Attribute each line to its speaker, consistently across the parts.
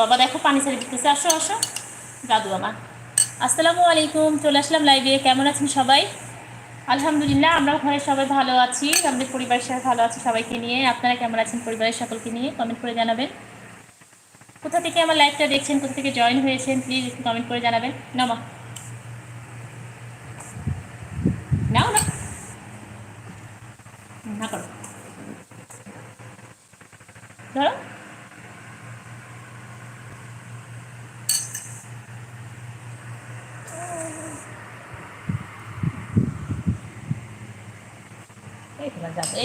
Speaker 1: বাবা দেখো পানি ছেড়ে দিতেছে, আসো আসো। দাদু আমার আসসালামু আলাইকুম, চলে আসলাম লাইভে কেমন আছেন সবাই? আলহামদুলিল্লাহ, আমরাও ঘরে সবাই ভালো আছি। আমাদের পরিবারের সাথে ভালো আছি সবাইকে নিয়ে। আপনারা কেমন আছেন পরিবারের সকলকে নিয়ে? কমেন্ট করে জানাবেন। কোথা থেকে আমার লাইভটা দেখছেন, কোথা থেকে জয়েন হয়েছেন প্লিজ একটু কমেন্ট করে জানাবেন। নমা নাও না করো ধরো এই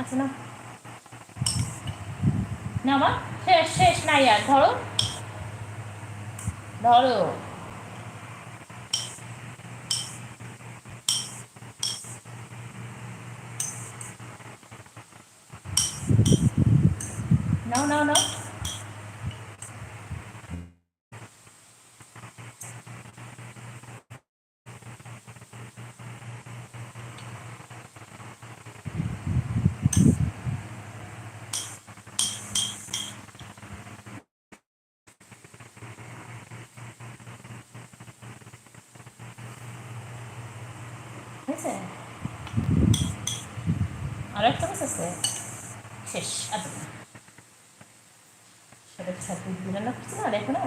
Speaker 1: আচ্ছা না না মা শেষ শেষ নাই আর ধরো। ধরো। নাও নাও নাও। হয়েছে আরও একটা মাছ আছে? শেষ রান্না করছি না, দেখো না।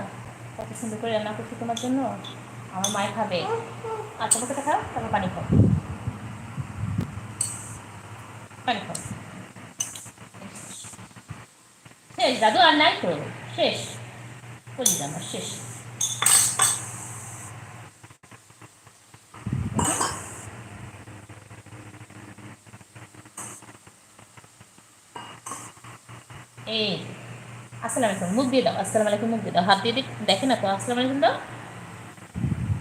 Speaker 1: কত সুন্দর করে রান্না করছি তোমার জন্য। আমার মায়ের খাবে। আর তোমাকে খাও তারপর পানি খাও। পানি খাও। শেষ। দাদু, আর নাই তো। শেষ। বলি আমার, শেষ। এই আসসালামু আলাইকুম মুখ দিয়ে দাও আসসালামু আলাইকুম মুখ দিয়ে দাও। হাত দিয়ে দেখে না তো আসসালামু আলাইকুম দাও।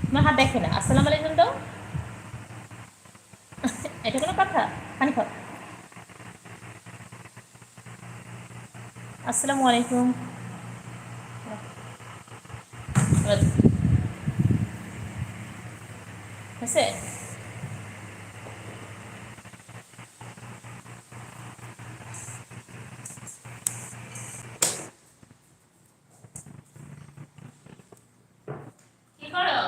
Speaker 1: তোমার হাত দেখে না আসসালামু আলাইকুম দাও। এটা কোনো কথা? পানি খাও। আসসালামু আলাইকুম হয়েছে? কি করো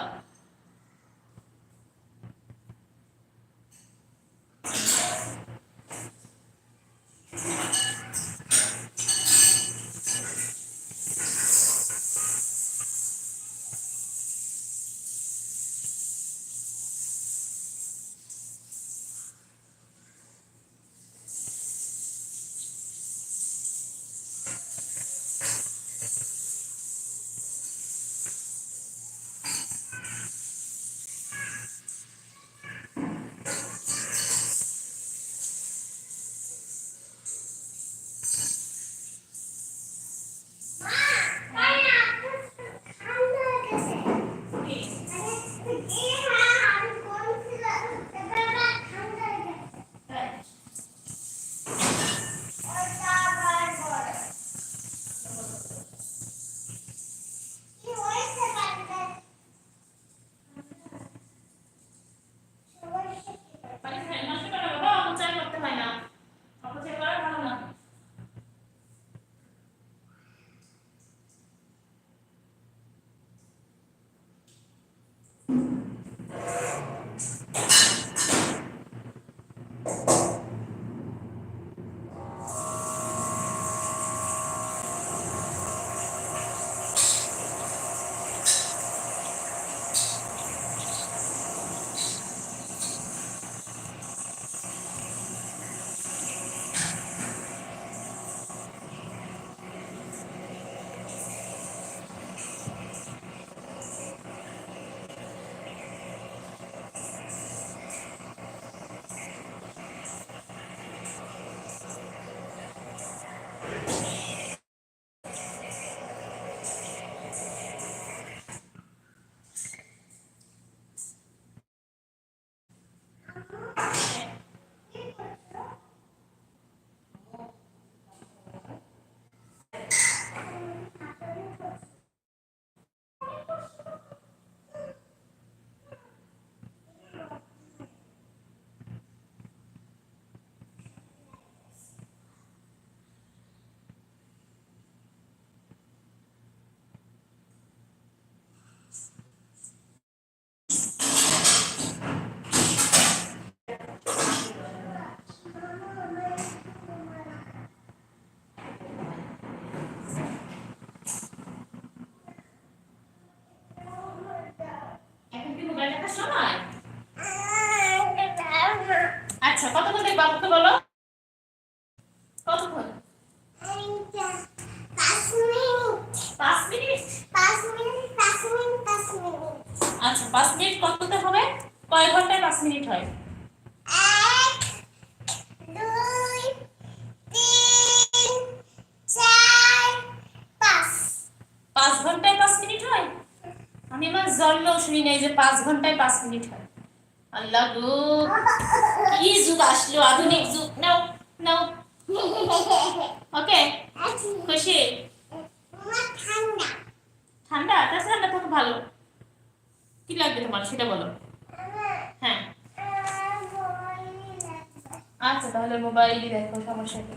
Speaker 1: পাঁচ ঘন্টায় পাঁচ মিনিট হয়। আল্লাহ গো, কি যুগ আসলো, আধুনিক যুগ। নাও নাও। ওকে, খুশি? ঠান্ডা? আচ্ছা ঠান্ডা থাকো ভালো। কি লাগবে তোমার? সেটা বলো। হ্যাঁ। আচ্ছা তাহলে মোবাইলই দেখো, সমস্যা কি?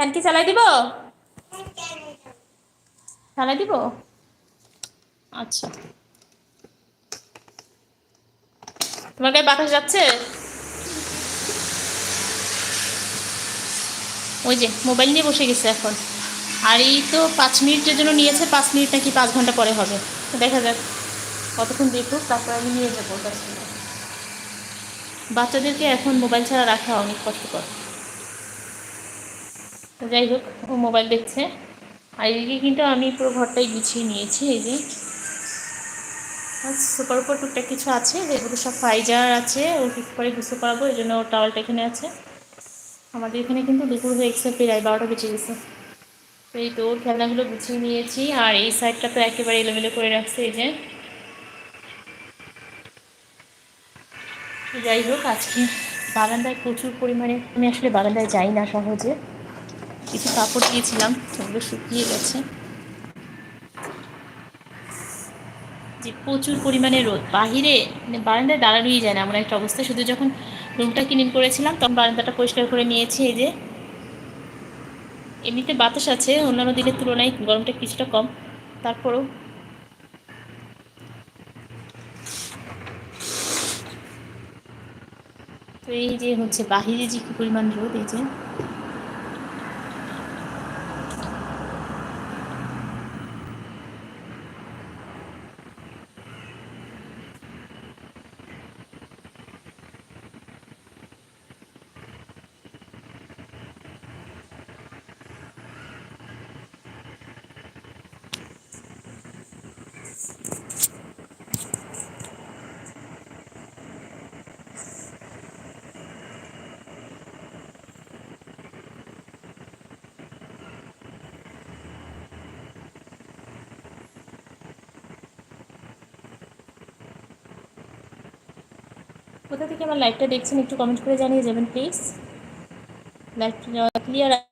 Speaker 1: ফ্যান কি চালাই দিব? চালাই দিব? আচ্ছা। তোমার গায়ে বাতাস যাচ্ছে? ওই যে, মোবাইল নিয়ে বসে গেছে এখন। আর এই তো পাঁচ মিনিটের জন্য নিয়েছে, পাঁচ মিনিট নাকি পাঁচ ঘণ্টা পরে হবে। দেখা যাক, কতক্ষণ দেখুক তারপর আমি নিয়ে যাব। বাচ্চাদেরকে এখন মোবাইল ছাড়া রাখা অনেক কষ্টকর। যাই হোক, ও মোবাইল দেখছে। আর এদিকে কিন্তু আমি পুরো ঘরটাই গুছিয়ে নিয়েছি, এই যে। সুপার উপর টুকটাক কিছু আছে, যেগুলো সব ফাইজার আছে, ও ঠিক করে গুছো করাবো এই জন্য ওর টাওয়ালটা এখানে আছে। আমাদের এখানে কিন্তু দুপুর হয়ে গেছে, প্রায় বারোটা বেঁচে গেছে। এই তো খেলনাগুলো গুছিয়ে নিয়েছি, আর এই সাইডটা তো একেবারে এলোমেলো করে রাখছে, এই যে। যাই হোক, আজকে বারান্দায় প্রচুর পরিমাণে, আমি আসলে বারান্দায় যাই না সহজে। কিছু কাপড় দিয়েছিলাম, সেগুলো শুকিয়ে গেছে। যে প্রচুর পরিমাণে রোদ বাহিরে মানে বারান্দায় দাঁড়ানোই যায় না, এমন একটা অবস্থা। শুধু যখন রুমটা ক্লিন করেছিলাম, তখন বারান্দাটা পরিষ্কার করে নিয়েছি, এই যে। এমনিতে বাতাস আছে, অন্যান্য দিনের তুলনায় গরমটা কিছুটা কম। তারপরেও তো এই যে হচ্ছে বাহিরে যে কি পরিমাণ রোদ, এই যে। কোথা থেকে আমার লাইভটা দেখছেন একটু কমেন্ট করে জানিয়ে যাবেন প্লিজ লাইভটা ক্লিয়ার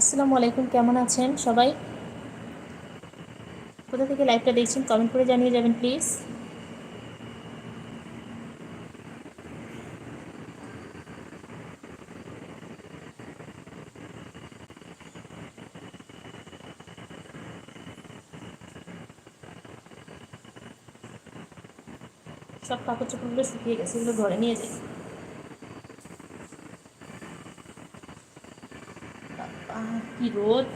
Speaker 1: আসসালামু আলাইকুম, কেমন আছেন সবাই? কোথা থেকে লাইভটা দেখছেন কমেন্ট করে জানিয়ে যাবেন প্লিজ সব কাপড় চোপড়গুলো শুকিয়ে গেছে, এগুলো ঘরে নিয়ে যাই। কি রোদ?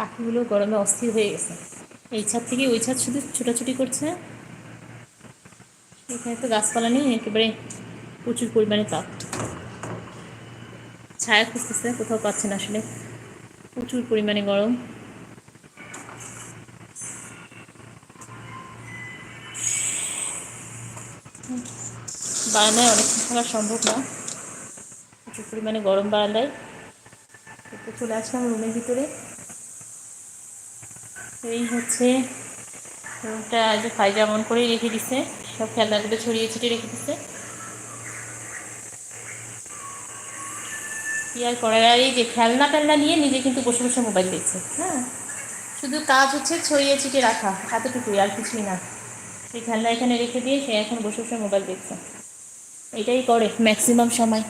Speaker 1: পাখিগুলো গরমে অস্থির হয়ে গেছে। এই ছাদ থেকে ওই ছাদ শুধু ছোটাছুটি করছে। এখানে তো গাছপালা নেই, একেবারে প্রচুর পরিমাণে তাপ। ছায়া খুঁজতেছে, কোথাও পাচ্ছে না আসলে। প্রচুর পরিমাণে গরম। বারান্দায় অনেকক্ষণ থাকা সম্ভব না। প্রচুর পরিমাণে গরম বারান্দায়। চলে আসলাম রুমের ভিতরে। এই হচ্ছে রুমটা যে ফাইজা মন করেই রেখে দিছে, সব খেলনাগুলো ছড়িয়ে ছিটিয়ে রেখে দিছে। কি আর আর এই যে খেলনা টেলনা নিয়ে নিজে কিন্তু বসে বসে মোবাইল দেখছে হ্যাঁ? শুধু কাজ হচ্ছে ছড়িয়ে ছিটিয়ে রাখা, এতটুকুই, আর কিছুই না। সেই খেলনা এখানে রেখে দিয়ে সে এখন বসে বসে মোবাইল দেখছে। এটাই করে ম্যাক্সিমাম সময়।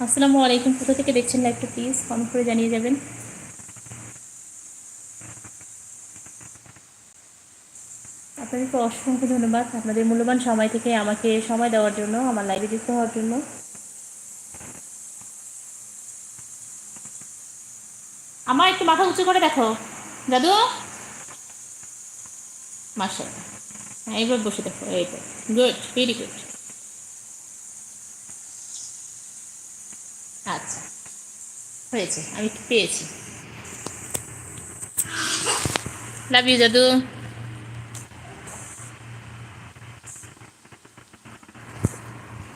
Speaker 1: আসসালামু আলাইকুম। কোথা থেকে দেখছেন লাইভটা প্লিজ কমেন্ট করে জানিয়ে যাবেন। আপনাদেরকে অসংখ্য ধন্যবাদ। আপনাদের মূল্যবান সময় থেকে আমাকে সময় দেওয়ার জন্য, আমার লাইভে যুক্ত হওয়ার জন্য। আমার একটু মাথা উঁচু করে দেখো। দাদু? মাসা হ্যাঁ এইবার বসে দেখো, এই গুড ভেরি গুড আচ্ছা হয়েছে, আমি পেয়েছি। লাভ ইউ দাদু।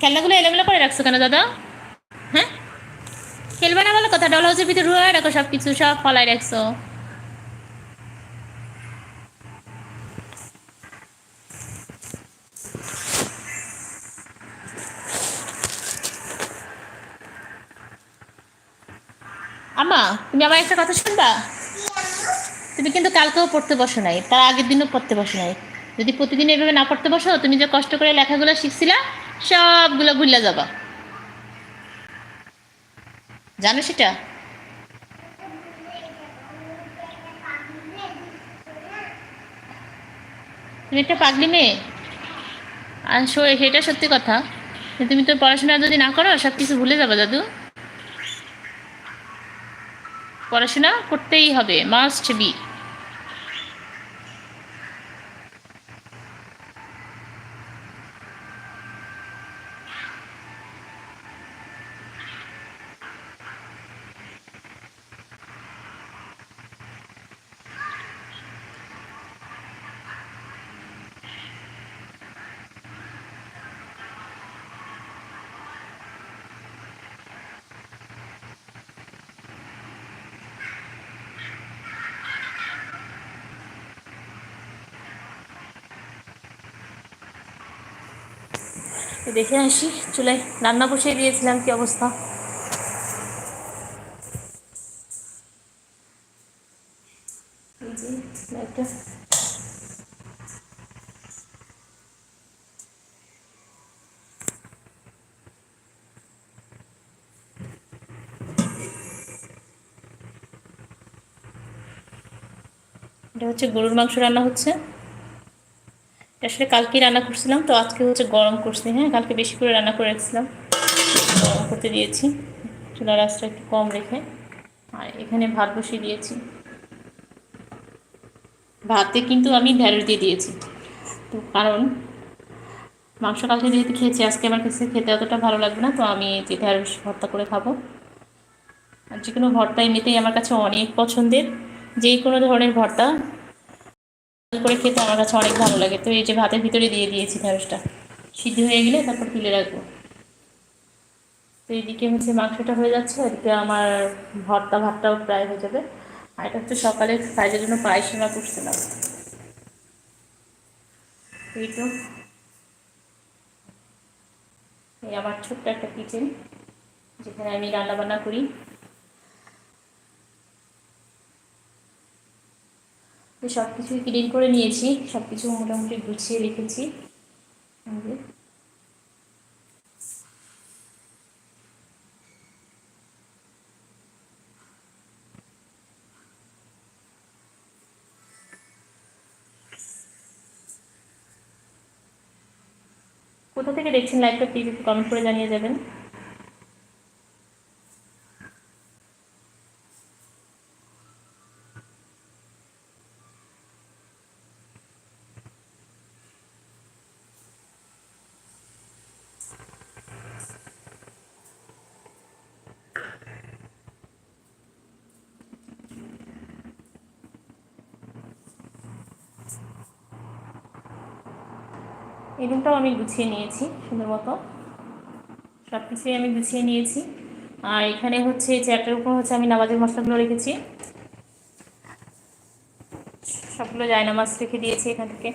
Speaker 1: খেলনাগুলো এলোমেলো করে রাখছো কেন দাদা? হ্যাঁ? খেলবে না বলো কথা ডল হাউসের ভিতরে রুয়ে রাখো সব কিছু সব ফলাই রাখছো। আমা তুমি আমার একটা কথা শুনবা? তুমি কিন্তু কালকেও পড়তে বসো নাই, তার আগের দিনও পড়তে বসো নাই। যদি প্রতিদিন এভাবে না পড়তে বসো, তুমি যে কষ্ট করে লেখাগুলো শিখছিলা সবগুলো ভুলে যাবা। জানো সেটা? তুমি একটা পাগলি মেয়ে? আর সেটা সত্যি কথা। তুমি তো পড়াশোনা যদি না করো সব কিছু ভুলে যাবে দাদু পড়াশোনা করতেই হবে মাস্ট বি তো দেখে আসি, চুলায় রান্না বসিয়ে দিয়েছিলাম, কি অবস্থা? এটা হচ্ছে গরুর মাংস রান্না হচ্ছে। আসলে কালকে রান্না করছিলাম, তো আজকে হচ্ছে গরম করছি হ্যাঁ কালকে বেশি করে রান্না করে রাখছিলাম। গরম করতে দিয়েছি, চুলার আঁচটা একটু কম রেখে, আর এখানে ভাত বসিয়ে দিয়েছি। ভাতে কিন্তু আমি ঢ্যাঁড়স দিয়ে দিয়েছি, তো কারণ মাংস কালকে যেহেতু খেয়েছি, আজকে আমার কাছে খেতে অতটা ভালো লাগবে না, তো আমি যে ঢ্যাঁড়স ভর্তা করে খাব। আর যে কোনো ভর্তা এমনিতেই আমার কাছে অনেক পছন্দের যে কোনো ধরনের ভর্তা করে খেতে আমার কাছে অনেক ভালো লাগে। তো এই যে ভাতের ভিতরে দিয়ে দিয়েছি ঢ্যাঁড়সটা সিদ্ধ হয়ে গেলে তারপর তুলে রাখব। তো এইদিকে হচ্ছে মাংসটা হয়ে যাচ্ছে, এদিকে আমার ভর্তা ভাতটাও প্রায় হয়ে যাবে। আর এটা হচ্ছে সকালে কাজের জন্য পায়েস রান্না করছিলাম। এই তো। এই আমার ছোট্ট একটা কিচেন যেখানে আমি রান্নাবান্না করি। তো সব কিছুই ক্লিন করে নিয়েছি সব কিছু মোটামুটি গুছিয়ে রেখেছি। কোথা থেকে দেখছেন লাইভটা প্লিজ একটু কমেন্ট করে জানিয়ে যাবেন এই রুমটাও আমি গুছিয়ে নিয়েছি, সুন্দর মতো। সব কিছুই আমি গুছিয়ে নিয়েছি। আর এখানে হচ্ছে চেয়ারটার উপর হচ্ছে আমি নামাজের মশলাগুলো রেখেছি। সবগুলো যায় নামাজ রেখে দিয়েছি এখান থেকে।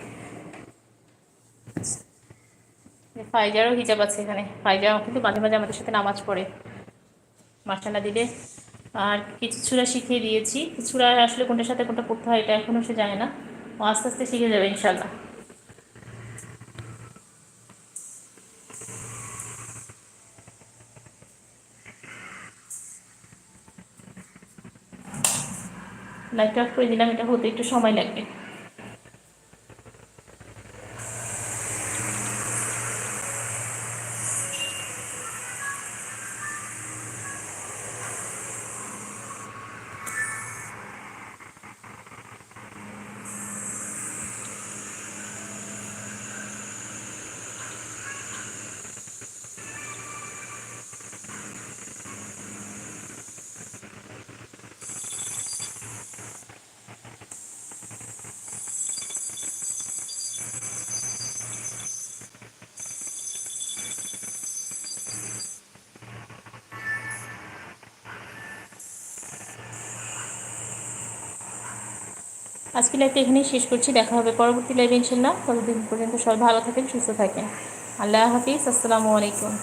Speaker 1: ফাইজারও হিজাব আছে এখানে। ফাইজারও কিন্তু মাঝে মাঝে আমাদের সাথে নামাজ পড়ে। মাসালা দিলে। আর কিছু ছুরা শিখিয়ে দিয়েছি। ছুরা আসলে কোনটার সাথে কোনটা পড়তে হয় এটা এখনও সে জানে না। ও আস্তে আস্তে শিখে যাবে ইনশাল্লাহ লাইটটা অফ করে দিলাম এটা হতে একটু সময় লাগবে। আজকে লাইভটা এখানেই শেষ করছি, দেখা হবে পরবর্তী লাইভে ইনশাল্লাহ ততদিন পর্যন্ত সবাই ভালো থাকেন, সুস্থ থাকেন। আল্লাহ হাফিজ, আসসালামু আলাইকুম।